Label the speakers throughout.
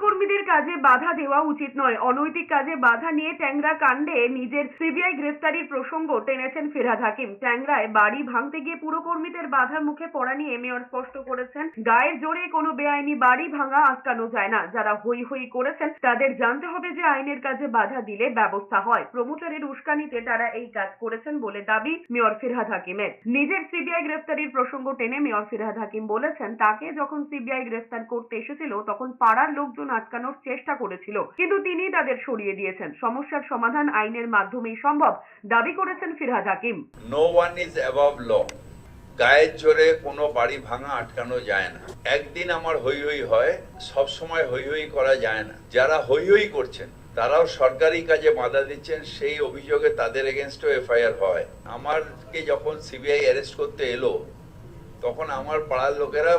Speaker 1: por পুরকর্মীদের কাজে বাধা দেওয়া উচিত নয়। অনৈতিক কাজে বাধা নিয়ে ট্যাংরা কাণ্ডে নিজের সিবিআই গ্রেফতারির প্রসঙ্গ টেনেছেন ফিরহাদ হাকিম। ট্যাংরায় বাড়ি ভাঙতে গিয়ে পুরকর্মীদের বাধার মুখে পড়া নিয়ে মেয়র স্পষ্ট করেছেন, গায়ের জোরে কোনো বেআইনি বাড়ি ভাঙা আটকানো যায় না। যারা হই হই করেছেন, তাদের জানতে হবে যে আইনের কাজে বাধা দিলে ব্যবস্থা হয়। প্রমোটারের উস্কানিতে তারা এই কাজ করেছেন বলে দাবি মেয়র ফিরহাদ হাকিমের। নিজের সিবিআই গ্রেফতারির প্রসঙ্গ টেনে মেয়র ফিরহাদ হাকিম বলেছেন, তাকে যখন সিবিআই গ্রেফতার করতে এসেছিল, তখন পাড়ার লোকজন আটকানোর চেষ্টা করেছিল, কিন্তু তিনি তাদের সরিয়ে দিয়েছেন। সমস্যার সমাধান আইনের মাধ্যমেই সম্ভব, দাবি করেছেন Firhad Hakim.
Speaker 2: No one is above law গায়ের জোরে কোনো বাড়ি ভাঙা আটকানো যায় না। একদিন আমার হই হই হয়, সব সময় হই হই করা যায় না। যারা হই হই করছেন, তারাও সরকারি কাজে বাধা দিচ্ছেন, সেই অভিযোগে তাদের এগেনস্টও এফআইআর হয়। আমারকে যখন সিবিআই অ্যারেস্ট করতে এলো, তখন আমার পাড়ার লোকেরা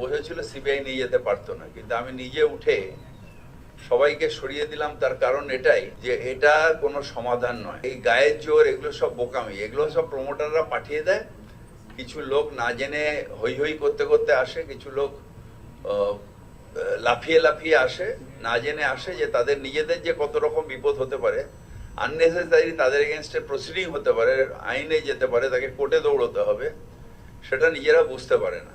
Speaker 2: বসেছিল, সিবিআই নিয়ে যেতে পারতো না। কিন্তু আমি নিজে উঠে সবাইকে সরিয়ে দিলাম, তার কারণ এটাই যে এটা কোনো সমাধান নয়। এই গায়ের জোর, এগুলো সব বোকামি। এগুলো সব প্রমোটাররা পাঠিয়ে দেয়। কিছু লোক না জেনে হই হই করতে করতে আসে, কিছু লোক লাফিয়ে লাফিয়ে আসে, না জেনে আসে যে তাদের নিজেদের যে কত রকম বিপদ হতে পারে আননেসেসারি তাদের এগেনস্টে প্রসিডিং হতে পারে, আইনে যেতে পারে, তাকে কোর্টে দৌড়তে হবে, সেটা নিজেরা বুঝতে পারে না।